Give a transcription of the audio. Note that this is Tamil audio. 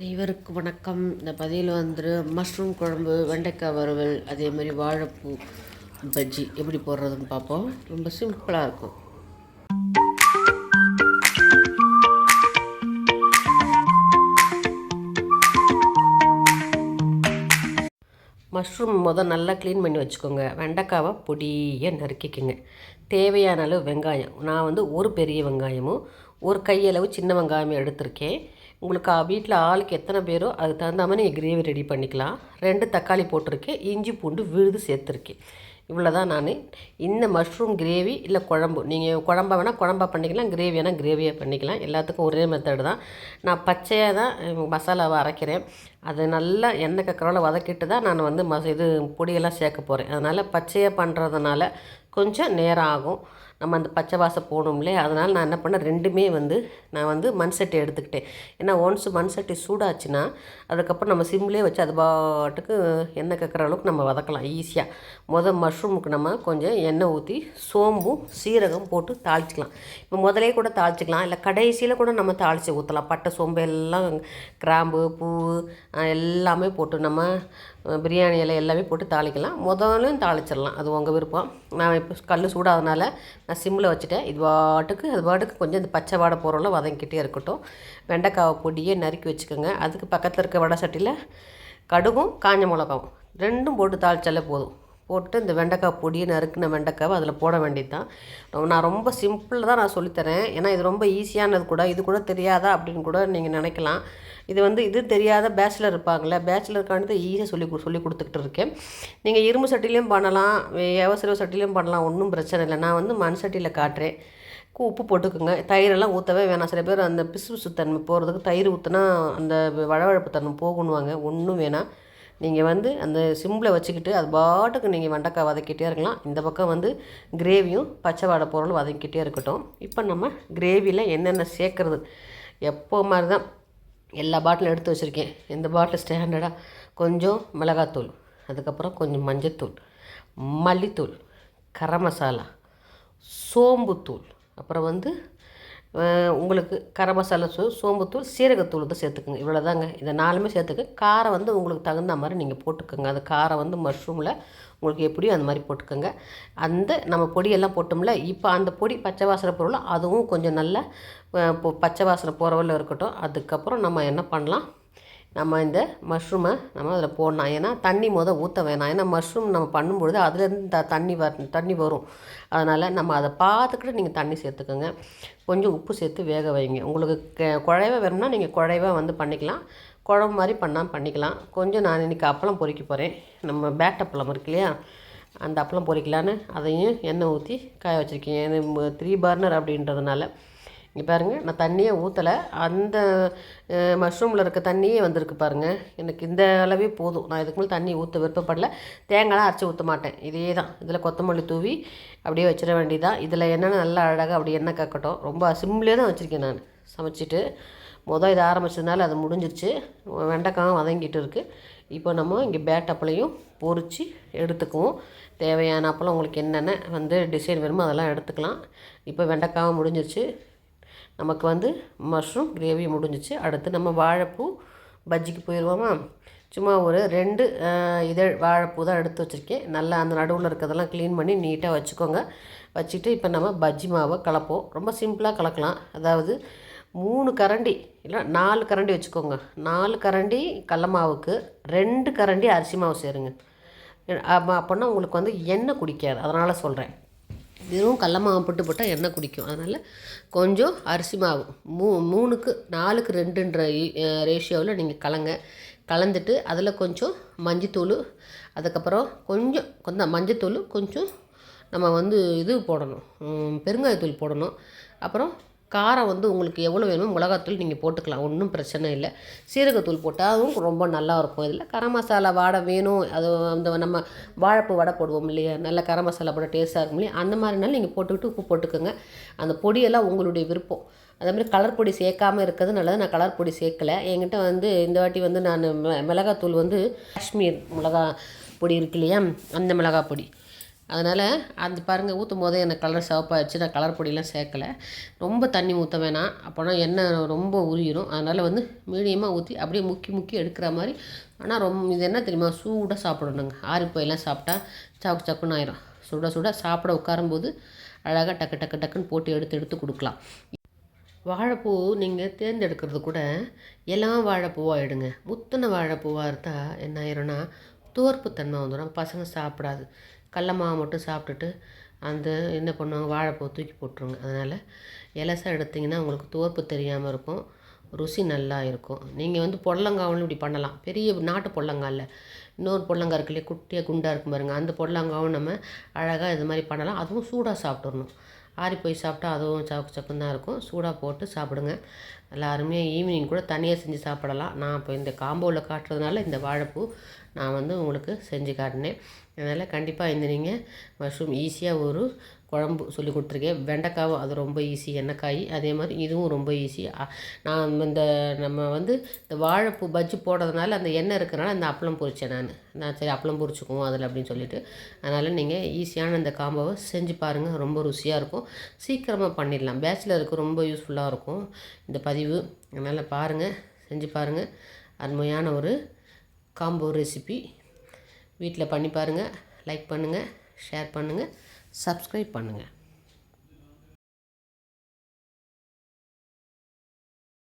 நெய்வருக்கு வணக்கம். இந்த பதிவில் வந்து மஷ்ரூம் குழம்பு வெண்டைக்காய் வறுவல் அதே மாதிரி வாழைப்பூ பஜ்ஜி எப்படி போடுறதுன்னு பார்ப்போம் ரொம்ப சிம்பிளாக இருக்கும். மஷ்ரூம் மொதல் நல்லா க்ளீன் பண்ணி வச்சுக்கோங்க. வெண்டைக்காவை பொடியாக நறுக்கிக்கோங்க. தேவையான அளவு வெங்காயம். நான் வந்து ஒரு பெரிய வெங்காயமும் ஒரு கையளவு சின்ன வெங்காயமும் எடுத்திருக்கேன். உங்களுக்கு வீட்டில் ஆளுக்கு எத்தனை பேரோ அதுக்கு தகுந்த மாதிரி நீங்கள் கிரேவி ரெடி பண்ணிக்கலாம். ரெண்டு தக்காளி போட்டிருக்கேன் இஞ்சி பூண்டு விழுது சேர்த்துருக்கேன் இவ்வளோ தான் நான். இந்த மஷ்ரூம் கிரேவி இல்லை குழம்பு நீங்கள் குழம்பா வேணால் குழம்பா பண்ணிக்கலாம் கிரேவி வேணால் கிரேவியாக பண்ணிக்கலாம். எல்லாத்துக்கும் ஒரே மெத்தடு தான். நான் பச்சையாக தான் மசாலாவை அரைக்கிறேன். அது நல்லா எண்ணெய் கக்கரோல வதக்கிட்டு தான் நான் வந்து மச இது பொடியெல்லாம் சேர்க்க போகிறேன் அதனால் பச்சையாக பண்ணுறதுனால கொஞ்சம் நேரம் ஆகும் நம்ம அந்த பச்சை வாசம் போகணும் இல்லையா? அதனால் நான் என்ன பண்ணேன்? ரெண்டுமே வந்து நான் வந்து மண் சட்டி எடுத்துக்கிட்டேன். ஏன்னா ஒன்ஸ் மண் சட்டி சூடாச்சுன்னா அதுக்கப்புறம் நம்ம சிம்லேயே வச்சு அது பாட்டுக்கு எண்ணெய் கக்கிற அளவுக்கு நம்ம வதக்கலாம் ஈஸியாக முதல் மஷ்ரூமுக்கு நம்ம கொஞ்சம் எண்ணெய் ஊற்றி சோம்பும் சீரகம் போட்டு தாளிச்சிக்கலாம். இப்போ முதலே கூட தாளிச்சிக்கலாம். இல்லை கடைசியில் கூட நம்ம தாளித்து ஊற்றலாம் பட்டை சோம்பு எல்லாம் கிராம்பு பூ எல்லாமே போட்டு நம்ம பிரியாணி இலை எல்லாமே போட்டு தாளிக்கலாம். முதலும் தாளிச்சிடலாம். அது உங்கள் விருப்பம். நான் இப்போ கல் சூடாதனால நான் சிம்மில் வச்சுட்டேன். இது பாட்டுக்கு அது பாட்டுக்கு கொஞ்சம் இந்த பச்சை வாடை போகிறோம்ல வதங்கிக்கிட்டே இருக்கட்டும். வெண்டைக்காவை பொடியே நறுக்கி வச்சுக்கோங்க. அதுக்கு பக்கத்தில் இருக்க வடை சட்டியில் கடுகும் காஞ்ச மிளகாவும். ரெண்டும் போட்டு தாளிச்சாலே போதும். போட்டு இந்த வெண்டைக்காய் பொடியை நறுக்கின வெண்டைக்காவை அதில் போட வேண்டியது தான் நான் ரொம்ப சிம்பிளில் தான் நான் சொல்லித்தரேன் ஏன்னா இது ரொம்ப ஈஸியானது கூட. இது கூட தெரியாதா அப்படின்னு கூட நீங்கள் நினைக்கலாம். இது வந்து இது தெரியாத பேச்சுலர் இருப்பாங்களே பேச்சுலருக்கானது ஈஸியாக சொல்லி சொல்லி கொடுத்துக்கிட்டு இருக்கேன். நீங்கள் இரும்பு சட்டிலையும் பண்ணலாம் எவசர சட்டிலையும் பண்ணலாம் ஒன்றும் பிரச்சனை இல்லை. நான் வந்து மண் சட்டியில் காட்டுறேன். உப்பு போட்டுக்கோங்க. தயிரெல்லாம் ஊற்றவே வேணாம். சில பேர் அந்த பிசு பிசு தன்மை போகிறதுக்கு தயிர் ஊற்றினா அந்த வழவழப்பு தன்மை போகணுவாங்க ஒன்றும் வேணாம். நீங்கள் வந்து அந்த சிம்பிளை வச்சுக்கிட்டு அது பாட்டுக்கு நீங்கள் வெண்டைக்காய் வதக்கிட்டே இருக்கலாம். இந்த பக்கம் வந்து கிரேவியும் பச்சை வாடை பொருள் வதக்கிட்டே இருக்கட்டும். இப்போ நம்ம கிரேவியில் என்னென்ன சேர்க்குறது? எப்போ மாதிரி தான் எல்லா பாட்டிலும் எடுத்து வச்சுருக்கேன். இந்த பாட்டில் ஸ்டாண்டர்டாக கொஞ்சம் மிளகாத்தூள் அதுக்கப்புறம் கொஞ்சம் மஞ்சத்தூள் மல்லித்தூள் கரம் மசாலா சோம்புத்தூள் அப்புறம் வந்து உங்களுக்கு கரம் மசாலா தூள் சோம்புத்தூள் சீரகத்தூள் வந்து சேர்த்துக்குங்க. இவ்வளோ தாங்க இதை நாலுமே சேர்த்துக்க. காரம் வந்து உங்களுக்கு தகுந்த மாதிரி நீங்கள் போட்டுக்கோங்க. அந்த காரம் வந்து மஷ்ரூமில் உங்களுக்கு எப்படியும் அந்த மாதிரி போட்டுக்கோங்க. அந்த நம்ம பொடியெல்லாம் போட்டோம்ல இப்போ அந்த பொடி பச்சை வாசனை பொருள் அதுவும் கொஞ்சம் நல்லா பச்சை வாசனை போகிறவரில் இருக்கட்டும். அதுக்கப்புறம் நம்ம என்ன பண்ணலாம்? நம்ம இந்த மஷ்ரூமை நம்ம அதில் போடலாம். ஏன்னா தண்ணி மொதல் ஊற்ற வேணாம். ஏன்னா மஷ்ரூம் நம்ம பண்ணும்பொழுது அதுலேருந்து த தண்ணி வர தண்ணி வரும். அதனால் நம்ம அதை பார்த்துக்கிட்டு நீங்கள் தண்ணி சேர்த்துக்கோங்க. கொஞ்சம் உப்பு சேர்த்து வேக வைங்க. உங்களுக்கு குழைவாக வேணும்னா நீங்கள் குழைவாக வந்து பண்ணிக்கலாம். குழம்பு மாதிரி பண்ணால் பண்ணிக்கலாம். கொஞ்சம் நான் இன்றைக்கி அப்பளம் பொறிக்க போகிறேன் நம்ம பேட் அப்பளம் இருக்கு இல்லையா? அந்த அப்பளம் பொறிக்கலான்னு அதையும் எண்ணெய் ஊற்றி காய வச்சுருக்கேன். த்ரீ பர்னர் அப்படின்றதுனால இங்கே பாருங்கள் நான் தண்ணியே ஊற்றலை அந்த மஷ்ரூமில் இருக்க தண்ணியே வந்திருக்கு பாருங்கள் எனக்கு இந்த அளவே போதும். நான் இதுக்கு மேலே தண்ணி ஊற்ற விருப்பப்படல. தேங்காய்லாம் அரைச்சி ஊற்ற மாட்டேன். இதே தான் இதில் கொத்தமல்லி தூவி அப்படியே வச்சிட வேண்டியதான் இதில் என்னென்ன நல்லா அழகாக அப்படி எண்ணெய் கக்கட்டும். ரொம்ப சிம்லேயே தான் வச்சுருக்கேன் நான். சமைச்சிட்டு. மொதல் இதை ஆரம்பித்ததுனால அது முடிஞ்சிருச்சு. வெண்டைக்காயும் வதங்கிட்டு இருக்குது இப்போ நம்ம இங்கே பேட் அப்பளையும் பொறிச்சு எடுத்துக்குவோம். தேவையான அப்பளம் உங்களுக்கு என்னென்ன வந்து டிசைன் வேணுமோ அதெல்லாம் எடுத்துக்கலாம். இப்போ வெண்டைக்காவும் முடிஞ்சிருச்சு. நமக்கு வந்து மஷ்ரூம் கிரேவி முடிஞ்சிச்சு. அடுத்து நம்ம வாழைப்பூ பஜ்ஜிக்கு போயிடுவோமா? சும்மா ஒரு ரெண்டு இதழ் வாழைப்பூ தான் எடுத்து வச்சுருக்கேன். நல்லா அந்த நடுவில் இருக்கிறதெல்லாம் க்ளீன் பண்ணி நீட்டாக வச்சுக்கோங்க. வச்சுட்டு இப்போ நம்ம பஜ்ஜி மாவை கலப்போம். ரொம்ப சிம்பிளாக கலக்கலாம். அதாவது மூணு கரண்டி இல்லை நாலு கரண்டி வச்சுக்கோங்க. நாலு கரண்டி கடல மாவுக்கு ரெண்டு கரண்டி அரிசி மாவு சேருங்க. அப்போன்னா உங்களுக்கு வந்து எண்ணெய் குடிக்காது. அதனால் சொல்கிறேன் வெறும் கடல மாவு போட்டு போட்டால் எண்ணெய் குடிக்கும். அதனால் கொஞ்சம் அரிசி மாவு. மூ மூணுக்கு நாலுக்கு ரெண்டுன்ற ரேஷியோவில் நீங்கள் கலங்க. கலந்துட்டு அதில் கொஞ்சம் மஞ்சத்தூள் அதுக்கப்புறம் கொஞ்சம் கொஞ்சம் மஞ்சத்தூள் கொஞ்சம் நம்ம வந்து இது போடணும். பெருங்காயத்தூள் போடணும். அப்புறம் காரம் வந்து உங்களுக்கு எவ்வளோ வேணுமோ மிளகாத்தூள் நீங்கள் போட்டுக்கலாம் ஒன்றும் பிரச்சனை இல்லை. சீரகத்தூள் போட்டாலும் ரொம்ப நல்லா இருக்கும். இதில் கரம் மசாலா வாடை வேணும். அது அந்த நம்ம வாழைப்பூ வடை போடுவோம் இல்லையா? நல்ல கரம் மசாலா போட டேஸ்ட்டாக இருக்கும் இல்லையா? அந்த மாதிரினாலும் நீங்கள் போட்டுக்கிட்டு உப்பு போட்டுக்கோங்க. அந்த பொடியெல்லாம் உங்களுடைய விருப்பம். அதேமாதிரி கலர் பொடி சேர்க்காமல் இருக்கிறது நல்லது நான் கலர் பொடி சேர்க்கலை. என்கிட்ட வந்து இந்த வாட்டி வந்து நான் மிளகாத்தூள் வந்து காஷ்மீர் மிளகா பொடி இருக்கு இல்லையா? அந்த மிளகா பொடி. அதனால் அந்த பாருங்கள் ஊற்றும் போதே எனக்கு கலர் சிவப்பாகிடுச்சு நான் கலர் பொடியெலாம் சேர்க்கலை. ரொம்ப தண்ணி ஊற்ற வேணாம். அப்போனா எண்ணெய் ரொம்ப உரியிடும் அதனால் வந்து மீடியமாக ஊற்றி அப்படியே முக்கி முக்கி எடுக்கிற மாதிரி. ஆனால் ரொம்ப இது என்ன தெரியுமா? சூடாக சாப்பிடணுங்க. ஆறி போயெல்லாம் சாப்பிட்டா சாக்கு சக்குன்னு ஆயிரும். சுட சுட சாப்பிட உட்காரும்போது அழகாக டக்கு டக்கு டக்குன்னு போட்டு எடுத்து எடுத்து கொடுக்கலாம். வாழைப்பூ நீங்கள் தேர்ந்தெடுக்கிறது கூட எல்லாம் வாழைப்பூவாக எடுங்க முத்தின வாழைப்பூவாக இருந்தால் என்ன ஆயிரும்னா தோற்பு தன்மை வந்துடும் பசங்க சாப்பிடாது. கடல மாவை மட்டும் சாப்பிட்டுட்டு அந்த என்ன பண்ணுவாங்க வாழைப்பூ தூக்கி போட்டுருங்க அதனால் இலசா எடுத்திங்கன்னா உங்களுக்கு தோற்பு தெரியாமல் இருக்கும். ருசி நல்லா இருக்கும். நீங்கள் வந்து பொடலங்காவும் இப்படி பண்ணலாம். பெரிய நாட்டு பொடலங்காய் இல்லை. இன்னொரு பொடலங்காய் இருக்கு இல்லையா குட்டியாக குண்டாக இருக்கும் பாருங்கள் அந்த பொடலங்காவும் நம்ம அழகாக இது மாதிரி பண்ணலாம். அதுவும் சூடாக சாப்பிட்றணும் ஆறி போய் சாப்பிட்டா அதுவும் சக்கு சக்குன்னு தான் இருக்கும். சூடாக போட்டு சாப்பிடுங்க. நல்லா அருமையாக ஈவினிங் கூட தனியாக செஞ்சு சாப்பிடலாம். நான் இப்போ இந்த காம்போவில் காட்டுறதுனால இந்த வாழைப்பூ நான் வந்து உங்களுக்கு செஞ்சு காட்டினேன். அதனால் கண்டிப்பாக இந்த நீங்கள் மஷ்ரூம் ஈஸியாக ஒரு குழம்பு சொல்லி கொடுத்துருக்கேன். வெண்டைக்காவும் அது ரொம்ப ஈஸி எண்ணெய்க்காய். அதே மாதிரி இதுவும் ரொம்ப ஈஸி. நான் இந்த நம்ம வந்து இந்த வாழைப்பூ பஜ்ஜி போடுறதுனால அந்த எண்ணெய் இருக்கிறனால அந்த அப்பளம் பொரித்தேன் நான். நான் சரி அப்பளம் பொரிச்சுக்குவோம் அதில் அப்படின்னு சொல்லிட்டு. அதனால் நீங்கள் ஈஸியான இந்த காம்போவை செஞ்சு பாருங்கள் ரொம்ப ருசியாக இருக்கும். சீக்கிரமாக பண்ணிடலாம். பேச்சுலருக்கு ரொம்ப யூஸ்ஃபுல்லாக இருக்கும் இந்த பதிவு. அதனால் பாருங்கள் செஞ்சு பாருங்கள் அருமையான ஒரு காம்போ ரெசிபி. வீட்டில் பண்ணி பாருங்கள் லைக் பண்ணுங்கள் ஷேர் பண்ணுங்கள் சப்ஸ்கிரைப் பண்ணுங்கள்